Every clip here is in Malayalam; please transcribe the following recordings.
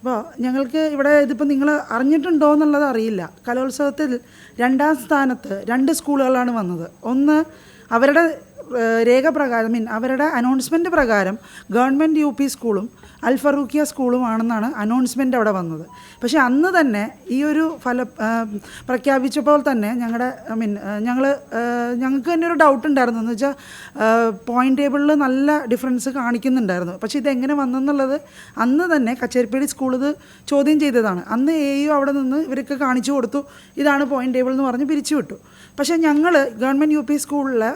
അപ്പോൾ ഞങ്ങൾക്ക് ഇവിടെ ഇതിപ്പോൾ നിങ്ങൾ അറിഞ്ഞിട്ടുണ്ടോ എന്നുള്ളത് അറിയില്ല. കലോത്സവത്തിൽ രണ്ടാം സ്ഥാനത്ത് രണ്ട് സ്കൂളുകളാണ് വന്നത്. ഒന്ന് അവരുടെ രേഖ പ്രകാരം മീൻ അവരുടെ അനൗൺസ്മെന്റ് പ്രകാരം ഗവൺമെന്റ് യു പി സ്കൂളും അൽ ഫറൂഖിയ സ്കൂളുമാണെന്നാണ് അനൗൺസ്മെന്റ് അവിടെ വന്നത്. പക്ഷേ അന്ന് തന്നെ ഈ ഒരു ഫല പ്രഖ്യാപിച്ചപ്പോൾ തന്നെ ഞങ്ങളുടെ ഐ മീൻ ഞങ്ങൾ ഞങ്ങൾക്ക് തന്നെ ഒരു ഡൗട്ട് ഉണ്ടായിരുന്നു. എന്ന് വെച്ചാൽ പോയിന്റ് ടേബിളിൽ നല്ല ഡിഫറൻസ് കാണിക്കുന്നുണ്ടായിരുന്നു. പക്ഷേ ഇതെങ്ങനെ വന്നെന്നുള്ളത് അന്ന് തന്നെ കച്ചേരിപ്പേടി സ്കൂൾ ഇത് ചോദ്യം ചെയ്തതാണ്. അന്ന് എ യു അവിടെ നിന്ന് ഇവർക്ക് കാണിച്ചു കൊടുത്തു. ഇതാണ് പോയിന്റ് ടേബിൾ എന്ന് പറഞ്ഞ് പിരിച്ചു വിട്ടു പക്ഷേ ഞങ്ങൾ ഗവൺമെന്റ് യു പി സ്കൂളിലെ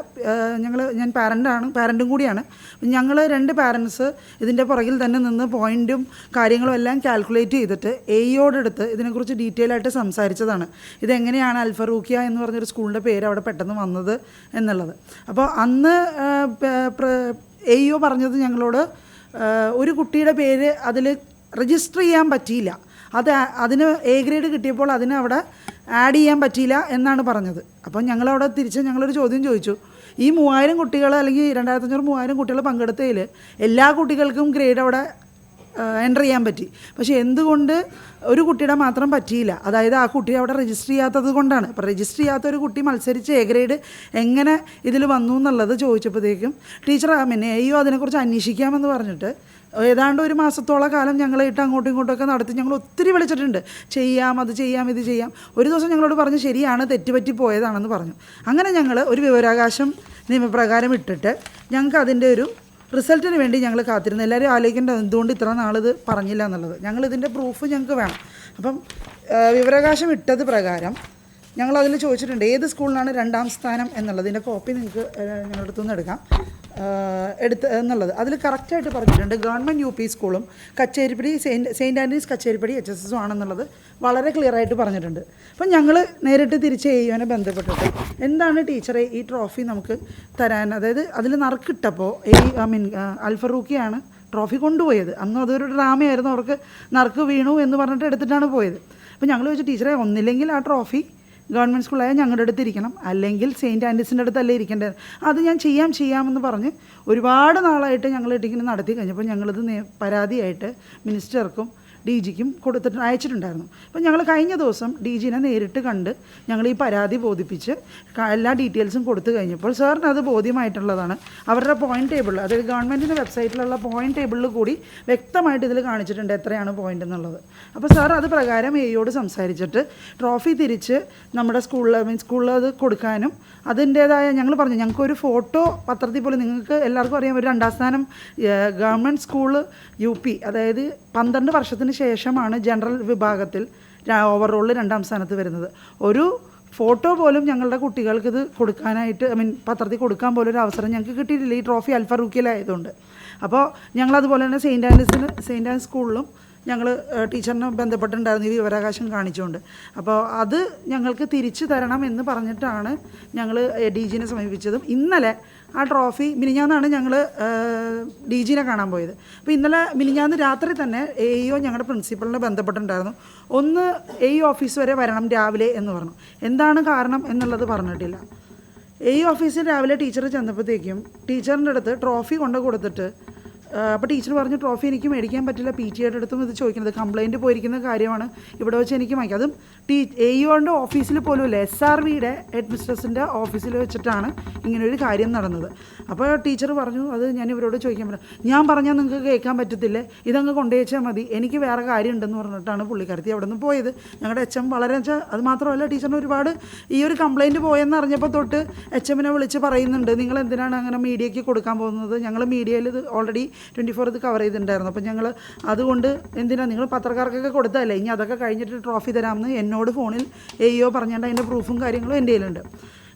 ഞങ്ങൾ ഞാൻ പാരന്റാണ് പാരന്റും കൂടിയാണ്. ഞങ്ങൾ രണ്ട് പാരൻസ് ഇതിന്റെ പുറകിൽ തന്നെ നിന്ന് പോയിന്റും കാര്യങ്ങളും എല്ലാം കാൽക്കുലേറ്റ് ചെയ്തിട്ട് എയോടെടുത്ത് ഇതിനെക്കുറിച്ച് ഡീറ്റെയിൽ ആയിട്ട് സംസാരിച്ചതാണ്. ഇതെങ്ങനെയാണ് അൽഫറൂഖിയ എന്ന് പറഞ്ഞൊരു സ്കൂളിന്റെ പേര് അവിടെ പെട്ടെന്ന് വന്നത് എന്നുള്ളത്. അപ്പോൾ അന്ന് എയോ പറഞ്ഞത് ഞങ്ങളോട് ഒരു കുട്ടിയുടെ പേര് അതിൽ രജിസ്റ്റർ ചെയ്യാൻ പറ്റിയില്ല. അത് അതിന് എ ഗ്രേഡ് കിട്ടിയപ്പോൾ അതിന് അവിടെ ആഡ് ചെയ്യാൻ പറ്റിയില്ല എന്നാണ് പറഞ്ഞത്. അപ്പം ഞങ്ങളവിടെ തിരിച്ച് ഞങ്ങളൊരു ചോദ്യം ചോദിച്ചു. ഈ മൂവായിരം കുട്ടികൾ അല്ലെങ്കിൽ രണ്ടായിരത്തഞ്ഞൂറ് മൂവായിരം കുട്ടികൾ പങ്കെടുത്തതിൽ എല്ലാ കുട്ടികൾക്കും ഗ്രേഡ് അവിടെ എന്റർ ചെയ്യാൻ പറ്റി. പക്ഷേ എന്തുകൊണ്ട് ഒരു കുട്ടിയുടെ മാത്രം പറ്റിയില്ല? അതായത് ആ കുട്ടി അവിടെ രജിസ്റ്റർ ചെയ്യാത്തത് കൊണ്ടാണ്. അപ്പോൾ രജിസ്റ്റർ ചെയ്യാത്ത ഒരു കുട്ടി മത്സരിച്ച് എ ഗ്രേഡ് എങ്ങനെ ഇതിൽ വന്നു എന്നുള്ളത് ചോദിച്ചപ്പോഴത്തേക്കും ടീച്ചർ ആ പിന്നെ അയ്യോ അതിനെക്കുറിച്ച് അന്വേഷിക്കാമെന്ന് പറഞ്ഞിട്ട് ഏതാണ്ട് ഒരു മാസത്തോളം കാലം ഞങ്ങൾ ഇട്ട് അങ്ങോട്ടും ഇങ്ങോട്ടൊക്കെ നടത്തി ഞങ്ങൾ ഒത്തിരി വിളിച്ചിട്ടുണ്ട്. ചെയ്യാം അത് ചെയ്യാം ഇത് ചെയ്യാം. ഒരു ദിവസം ഞങ്ങളോട് പറഞ്ഞു ശരിയാണ് തെറ്റുപറ്റി പോയതാണെന്ന് പറഞ്ഞു. അങ്ങനെ ഞങ്ങൾ ഒരു വിവരാകാശം നിയമപ്രകാരം ഇട്ടിട്ട് ഞങ്ങൾക്ക് അതിന്റെ ഒരു റിസൾട്ടിന് വേണ്ടി ഞങ്ങൾ കാത്തിരുന്നു. എല്ലാവരും ആലോചിക്കേണ്ട എന്തുകൊണ്ട് ഇത്ര നാളിത് പറഞ്ഞില്ല എന്നുള്ളത്. ഞങ്ങൾ ഇതിന്റെ പ്രൂഫ് ഞങ്ങൾക്ക് വേണം. അപ്പം വിവരാകാശം ഇട്ടത് പ്രകാരം ഞങ്ങൾ അതിൽ ചോദിച്ചിട്ടുണ്ട് ഏത് സ്കൂളിനാണ് രണ്ടാം സ്ഥാനം എന്നുള്ളത്. ഇതിന്റെ കോപ്പി നിങ്ങൾക്ക് ഞങ്ങളുടെ അടുത്തു നിന്ന് എടുക്കാം. എടുത്ത് എന്നുള്ളത്. അതിൽ കറക്റ്റായിട്ട് പറഞ്ഞിട്ടുണ്ട് ഗവൺമെന്റ് യു പി സ്കൂളും Kacheripady Saint Saint Antony's Kacheripady H S എസും ആണെന്നുള്ളത് വളരെ ക്ലിയർ ആയിട്ട് പറഞ്ഞിട്ടുണ്ട്. അപ്പം ഞങ്ങൾ നേരിട്ട് തിരിച്ച് ചെയ്യുവാനെ ബന്ധപ്പെട്ടിട്ട് എന്താണ് ടീച്ചറെ ഈ ട്രോഫി നമുക്ക് തരാൻ? അതായത് അതിൽ നറുക്കിട്ടപ്പോൾ ഈ ഐ മീൻ അൽഫറൂക്കിയാണ് ട്രോഫി കൊണ്ടുപോയത്. അന്ന് അതൊരു ഡ്രാമയായിരുന്നു. അവർക്ക് നറുക്ക് വീണു എന്ന് പറഞ്ഞിട്ട് എടുത്തിട്ടാണ് പോയത്. അപ്പോൾ ഞങ്ങൾ ചോദിച്ചു ടീച്ചറെ ഒന്നില്ലെങ്കിൽ ആ ട്രോഫി ഗവൺമെന്റ് സ്കൂളായ ഞങ്ങളുടെ അടുത്ത് ഇരിക്കണം. അല്ലെങ്കിൽ സെയിന്റ് ആൻഡീസിന്റെ അടുത്തല്ലേ ഇരിക്കേണ്ടത്. അത് ഞാൻ ചെയ്യാം ചെയ്യാമെന്ന് പറഞ്ഞ് ഒരുപാട് നാളായിട്ട് ഞങ്ങൾ ഇട്ടിങ്ങനെ നടത്തി കഴിഞ്ഞപ്പോൾ ഞങ്ങളിത് പരാതിയായിട്ട് മിനിസ്റ്റർക്കും ഡി ജിക്കും കൊടുത്തിട്ട് അയച്ചിട്ടുണ്ടായിരുന്നു. അപ്പോൾ ഞങ്ങൾ കഴിഞ്ഞ ദിവസം ഡി ജിനെ നേരിട്ട് കണ്ട് ഞങ്ങൾ ഈ പരാതി ബോധിപ്പിച്ച് എല്ലാ ഡീറ്റെയിൽസും കൊടുത്തു കഴിഞ്ഞപ്പോൾ സാറിന് അത് ബോധ്യമായിട്ടുള്ളതാണ്. അവരുടെ പോയിന്റ് ടേബിൾ അതായത് ഗവൺമെന്റിന്റെ വെബ്സൈറ്റിലുള്ള പോയിന്റ് ടേബിളിൽ കൂടി വ്യക്തമായിട്ട് ഇതിൽ കാണിച്ചിട്ടുണ്ട് എത്രയാണ് പോയിന്റ് എന്നുള്ളത്. അപ്പോൾ സാർ അത് പ്രകാരം എയോട് സംസാരിച്ചിട്ട് ട്രോഫി തിരിച്ച് നമ്മുടെ സ്കൂളിൽ മീൻ സ്കൂളിൽ അത് കൊടുക്കാനും അതിന്റേതായ ഞങ്ങൾ പറഞ്ഞു ഞങ്ങൾക്കൊരു ഫോട്ടോ പത്രത്തിൽ പോലും നിങ്ങൾക്ക് എല്ലാവർക്കും അറിയാം ഒരു രണ്ടാം സ്ഥാനം ഗവൺമെന്റ് സ്കൂൾ യു പി അതായത് പന്ത്രണ്ട് വർഷത്തിന് ശേഷമാണ് ജനറൽ വിഭാഗത്തിൽ ഓവറോളിൽ രണ്ടാം സ്ഥാനത്ത് വരുന്നത്. ഒരു ഫോട്ടോ പോലും ഞങ്ങളുടെ കുട്ടികൾക്ക് ഇത് കൊടുക്കാനായിട്ട് ഐ മീൻ പത്രത്തിൽ കൊടുക്കാൻ പോലും ഒരു അവസരം ഞങ്ങൾക്ക് കിട്ടിയിട്ടില്ല. ഈ ട്രോഫി അൽഫറൂക്കിലായതുകൊണ്ട് അപ്പോൾ ഞങ്ങൾ അതുപോലെ തന്നെ സെയിന്റ് ആൻഡ്സിന് സെയിന്റ് ആൻഡ് സ്കൂളിലും ഞങ്ങൾ ടീച്ചറിനെ ബന്ധപ്പെട്ടിട്ടുണ്ടായിരുന്നു ഈ വിവരാകാശം കാണിച്ചുകൊണ്ട്. അപ്പോൾ അത് ഞങ്ങൾക്ക് തിരിച്ചു തരണം എന്ന് പറഞ്ഞിട്ടാണ് ഞങ്ങൾ ഡി ജിനെ സമീപിച്ചതും. ഇന്നലെ ആ ട്രോഫി മിനിഞ്ഞാന്നാണ് ഞങ്ങൾ ഡി ജിനെ കാണാൻ പോയത്. അപ്പോൾ ഇന്നലെ മിനിഞ്ഞാന്ന് രാത്രി തന്നെ എ ഇഒ ഞങ്ങളുടെ പ്രിൻസിപ്പളിനെ ബന്ധപ്പെട്ടിട്ടുണ്ടായിരുന്നു. ഒന്ന് എ ഓഫീസ് വരെ വരണം രാവിലെ എന്ന് പറഞ്ഞു. എന്താണ് കാരണം എന്നുള്ളത് പറഞ്ഞിട്ടില്ല. എ ഓഫീസിൽ രാവിലെ ടീച്ചർ ചെന്നപ്പോഴത്തേക്കും ടീച്ചറിന്റെ അടുത്ത് ട്രോഫി കൊണ്ട് കൊടുത്തിട്ട് അപ്പോൾ ടീച്ചർ പറഞ്ഞു ട്രോഫി എനിക്ക് മേടിക്കാൻ പറ്റില്ല. പി ടി എയുടെ അടുത്തും ഇത് ചോദിക്കുന്നത്. കംപ്ലയിന്റ് പോയിരിക്കുന്ന കാര്യമാണ്. ഇവിടെ വെച്ച് എനിക്ക് വാങ്ങിക്കാം. അതും ടീ എ യുടെ ഓഫീസിൽ പോലും ഇല്ല എസ് ആർ വിയുടെ ഹെഡ് മിസ്ട്രസിന്റെ ഓഫീസിൽ വെച്ചിട്ടാണ് ഇങ്ങനൊരു കാര്യം നടന്നത്. അപ്പോൾ ടീച്ചർ പറഞ്ഞു അത് ഞാൻ ഇവരോട് ചോദിക്കാൻ പറ്റും ഞാൻ പറഞ്ഞാൽ നിങ്ങൾക്ക് കേൾക്കാൻ പറ്റത്തില്ല? ഇതങ്ങ് കൊണ്ടുവച്ചാൽ മതി. എനിക്ക് വേറെ കാര്യമുണ്ടെന്ന് പറഞ്ഞിട്ടാണ് പുള്ളിക്കാരത്തി അവിടെ നിന്ന് പോയത്. ഞങ്ങളുടെ എച്ച് എം വളരെ വെച്ചാൽ അത് മാത്രമല്ല ടീച്ചറിന് ഒരുപാട് ഈ ഒരു കംപ്ലയിന്റ് പോയെന്ന് അറിഞ്ഞപ്പോൾ തൊട്ട് എച്ച് എമ്മിനെ വിളിച്ച് പറയുന്നുണ്ട്. നിങ്ങൾ എന്തിനാണ് അങ്ങനെ മീഡിയയ്ക്ക് കൊടുക്കാൻ പോകുന്നത്? ഞങ്ങൾ മീഡിയയിൽ ഇത് ഓൾറെഡി ട്വന്റി ഫോർ ഇത് കവർ ചെയ്തിട്ടുണ്ടായിരുന്നു. അപ്പോൾ ഞങ്ങൾ അതുകൊണ്ട് എന്തിനാണ് നിങ്ങൾ പത്രക്കാർക്കൊക്കെ കൊടുത്തതല്ലേ? ഇനി അതൊക്കെ കഴിഞ്ഞിട്ട് ട്രോഫി തരാമെന്ന് എന്നോട് ഫോണിൽ എയ്യോ പറഞ്ഞുകൊണ്ട് അതിന്റെ പ്രൂഫും കാര്യങ്ങളും എന്റെ കയ്യിലുണ്ട്.